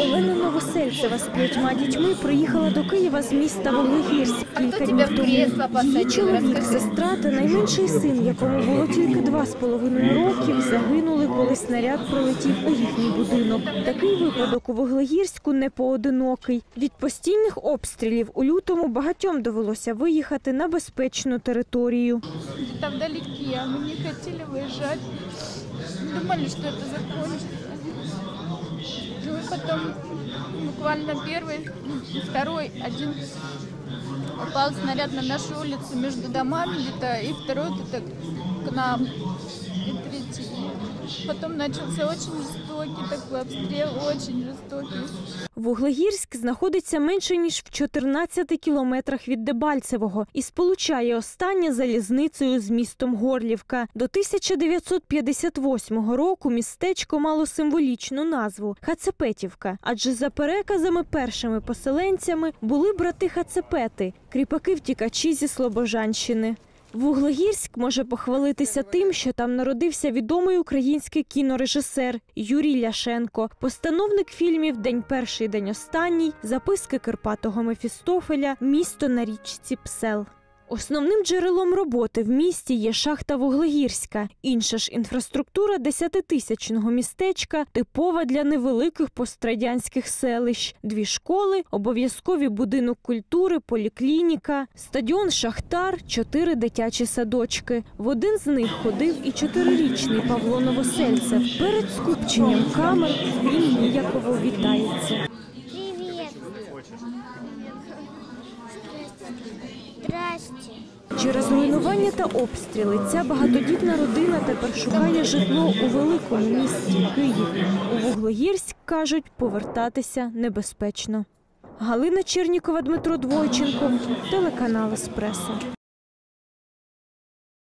Олена Новосельцева з п'ятьма дітьми приїхала до Києва з міста Вуглегірськ кілька тебе днів в тому. кресло посадив? Її чоловік, Розкажи. сестра та найменший син, якому було тільки два з половиною років, загинули, коли снаряд пролетів у їхній будинок. Такий випадок у Вуглегірську не поодинокий. Від постійних обстрілів у лютому багатьом довелося виїхати на безпечну територію. Где-то вдалеке, а мы не хотели выезжать. Думали, что это закончится. Ну потом буквально первый, второй, один упал снаряд на нашу улицу между домами где-то, и второй где-то к нам. И третий. Потом начался очень жестокий такой обстрел, очень жестокий. Вуглегірськ знаходиться менше ніж в 14 кілометрах від Дебальцевого і сполучає останнє залізницею з містом Горлівка. До 1958 року містечко мало символічну назву Хацепетівка, адже за переказами першими поселенцями були брати Хацепети, кріпаки-втікачі зі Слобожанщини. Вуглегірськ може похвалитися тим, що там народився відомий український кінорежисер Юрій Ляшенко, постановник фільмів День перший, день останній, записки Карпатого Мефістофеля, місто на річці Псел. Основним джерелом роботи в місті є шахта Вуглегірська. Інша ж інфраструктура десятитисячного містечка типова для невеликих пострадянських селищ: дві школи, обов'язковий будинок культури, поліклініка, стадіон Шахтар, чотири дитячі садочки. В один з них ходив і чотирирічний Павло Новосельцев. Перед скупченням камер він ніяково вітається. Здрасте. Через руйнування та обстріли ця багатодітна родина тепер шукає житло у великому місті Київ. У Вуглогірськ кажуть, повертатися небезпечно. Галина Чернікова, Дмитро Двойченко, телеканал Еспресо.